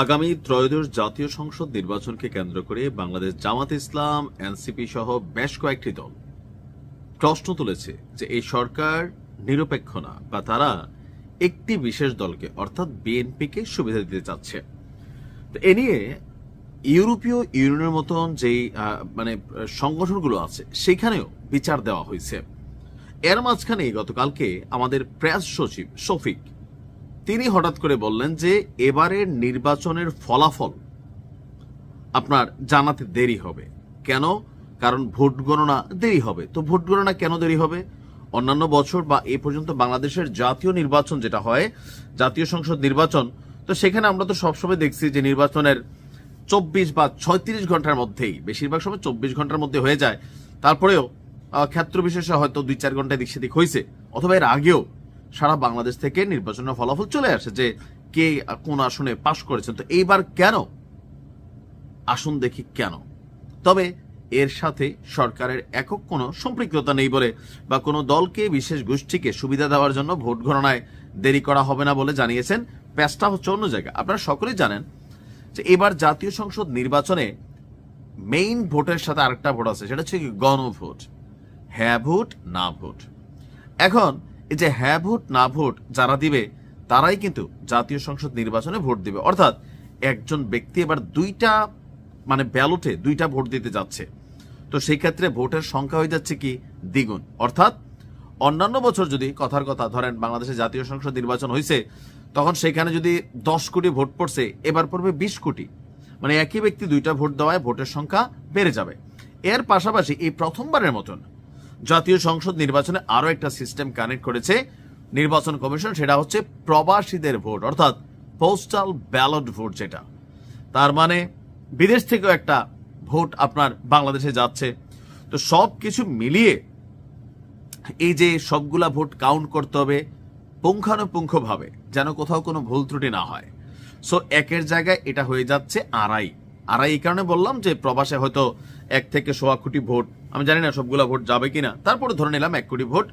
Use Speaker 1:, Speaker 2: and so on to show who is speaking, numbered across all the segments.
Speaker 1: আগামী ত্রয়োদশ জাতীয় সংসদ নির্বাচনকে কেন্দ্র করে বাংলাদেশ জামাত ইসলাম, এনসিপি সহ বেশ কয়েকটি দল প্রশ্ন তুলেছে যে এই সরকার নিরপেক্ষ না বা তারা একটি বিশেষ দলকে, অর্থাৎ বিএনপিকে সুবিধা দিতে চাচ্ছে। তো এ নিয়ে ইউরোপীয় ইউনিয়নের মতন যেই মানে সংগঠনগুলো আছে, সেখানেও বিচার দেওয়া হয়েছে। এর মাঝখানে গতকালকে আমাদের প্রেস সচিব শফিক তিনি হঠাৎ করে বললেন যে এবারের নির্বাচনের ফলাফল আপনার জানাতে দেরি হবে। কেন? কারণ ভোট গণনা দেরি হবে। তো ভোট গণনা কেন দেরি হবে? অন্যান্য বছর বা এ পর্যন্ত বাংলাদেশের জাতীয় নির্বাচন যেটা হয়, জাতীয় সংসদ নির্বাচন, তো সেখানে আমরা তো সবসময় দেখছি যে নির্বাচনের চব্বিশ বা ছয়ত্রিশ ঘণ্টার মধ্যেই, বেশিরভাগ সময় চব্বিশ ঘণ্টার মধ্যে হয়ে যায়। তারপরেও ক্ষেত্র বিশেষে হয়তো দুই চার ঘণ্টা দিক সেদিক হয়েছে অথবা এর আগেও সারা বাংলাদেশ থেকে নির্বাচনের ফলাফল চলে আসে যে কে কোন আসনে পাশ করেছেন। তো এইবার কেন? আসন দেখি কেন। তবে এর সাথে সরকারের একক কোনো সম্পৃক্ততা নেই বলে বা কোনো দলকে, বিশেষ গোষ্ঠীকে সুবিধা দেওয়ার জন্য ভোট গণনায় দেরি করা হবে না বলে জানিয়েছেন প্যাচটা হচ্ছে অন্য জায়গা আপনারা সকলেই জানেন যে এবার জাতীয় সংসদ নির্বাচনে মেইন ভোটের সাথে আরেকটা ভোট আছে, সেটা হচ্ছে গণভোট। হ্যাঁ ভোট, না ভোট। এখন এই যে হ্যাঁ ভোট, না ভোট যারা দিবে, তারাই কিন্তু জাতীয় সংসদ নির্বাচনে ভোট দিবে। অর্থাৎ একজন ব্যক্তি এবার দুইটা মানে ব্যালটে দুইটা ভোট দিতে যাচ্ছে। তো সেই ক্ষেত্রে ভোটের সংখ্যা হয়ে যাচ্ছে কি? দ্বিগুণ। অর্থাৎ অন্যান্য বছর যদি কথার কথা, ধরেন বাংলাদেশে জাতীয় সংসদ নির্বাচন হয়েছে তখন সেখানে যদি দশ কোটি ভোট পড়ছে, এবার পড়বে বিশ কোটি। মানে একই ব্যক্তি দুইটা ভোট দেওয়ায় ভোটের সংখ্যা বেড়ে যাবে। এর পাশাপাশি এই প্রথমবারের মতন জাতীয় সংসদ নির্বাচনে আরও একটা সিস্টেম কানেক্ট করেছে নির্বাচন কমিশন, সেটা হচ্ছে প্রবাসীদের ভোট, অর্থাৎ পোস্টাল ব্যালট ভোট যেটা। তার মানে বিদেশ থেকেও একটা ভোট আপনার বাংলাদেশে যাচ্ছে। তো সব কিছু মিলিয়ে এই যে সবগুলা ভোট কাউন্ট করতে হবে, পুঙ্খানুপুঙ্খভাবে, যেন কোথাও কোনো ভুল ত্রুটি না হয়। সো একের জায়গায় এটা হয়ে যাচ্ছে আড়াই। আড়াই এই কারণে বললাম যে প্রবাসে হয়তো এক থেকে সোয়া কোটি ভোট, আমি জানি না সবগুলা ভোট যাবে কিনা, তারপরে ধরে নিলাম এক কোটি ভোট,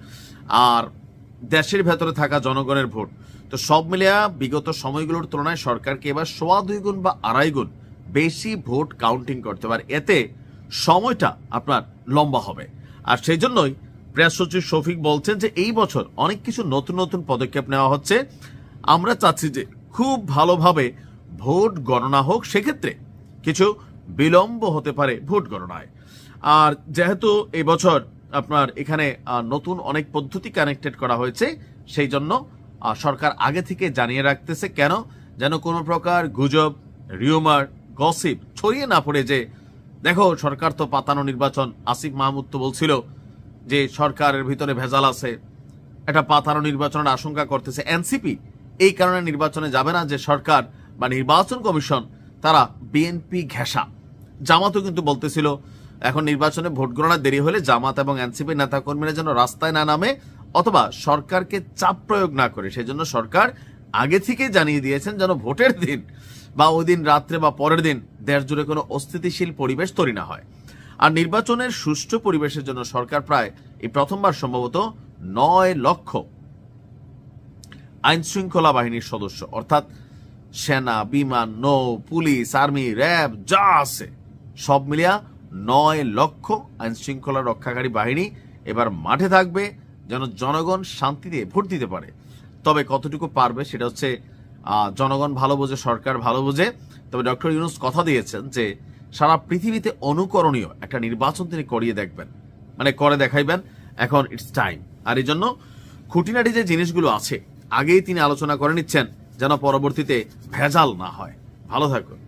Speaker 1: আর দেশের ভেতরে থাকা জনগণের ভোট। তো সব মিলিয়া বিগত সময়গুলোর তুলনায় সরকারকে এবার সোয়া দুই গুণ বা আড়াই গুণ বেশি ভোট কাউন্টিং করতে পারে এতে সময়টা আপনার লম্বা হবে। আর সেই জন্যই প্রেস সচিব শফিক বলছেন যে এই বছর অনেক কিছু নতুন নতুন পদক্ষেপ নেওয়া হচ্ছে। আমরা চাচ্ছি যে খুব ভালোভাবে ভোট গণনা হোক, সেক্ষেত্রে কিছু বিলম্ব হতে পারে ভোট গণনায়। আর যেহেতু এবছর আপনার এখানে নতুন অনেক পদ্ধতি কানেক্টেড করা হয়েছে, সেই জন্য সরকার আগে থেকে জানিয়ে রাখতেছে কেন যেন কোনো প্রকার গুজব রিউমার গসিপ ছড়িয়ে না পড়ে যে, দেখো, সরকার তো পাতানো নির্বাচন, আসিফ মাহমুদ তো বলছিল যে, সরকারের ভিতরে ভেজাল আছে এটা পাতানো নির্বাচনের আশঙ্কা করতেছে। এনসিপি এই কারণে নির্বাচনে যাবে না যে সরকার বা নির্বাচন কমিশন তারা বিএনপি ঘেঁষা। জামাতও কিন্তু বলতেছিল, এখন নির্বাচনে ভোট গণনা দেরি হলে জামাত এবং এনসিপি নেতাকর্মীরা যেন রাস্তায় না নামে অথবা সরকারকে চাপ প্রয়োগ না করে। সেজন্য সরকার আগে থেকে জানিয়ে দিয়েছেন যেন ভোটের দিন বা ওই দিন রাত্রে বা পরের দিন দেশ জুড়ে কোনো অস্থিতিশীল পরিবেশ তৈরি না হয়। আর নির্বাচনের সুষ্ঠু পরিবেশের জন্য সরকার প্রায় এই প্রথমবার সম্ভবত নয় লক্ষ আইন শৃঙ্খলা বাহিনীর সদস্য। অর্থাৎ সেনা, বিমান, নৌ, পুলিশ, আর্মি, র্যাব, যা আছে। সব মিলিয়া নয় লক্ষ আইন শৃঙ্খলা রক্ষাকারী বাহিনী এবার মাঠে থাকবে, যেন জনগণ শান্তিতে ভোট দিতে পারে। তবে কতটুকু পারবে সেটা হচ্ছে জনগণ ভালো বোঝে, সরকার ভালো বোঝে। তবে ডক্টর ইউনুস কথা দিয়েছেন যে, সারা পৃথিবীতে অনুকরণীয় একটা নির্বাচন তিনি করিয়ে দেখবেন। মানে করে দেখাইবেন, এখন ইটস টাইম আর এই জন্য খুঁটিনাটি যে জিনিসগুলো আছে, আগেই তিনি আলোচনা করে নিচ্ছেন। যেন পরবর্তীতে ভেজাল না হয়। ভালো থাকুন।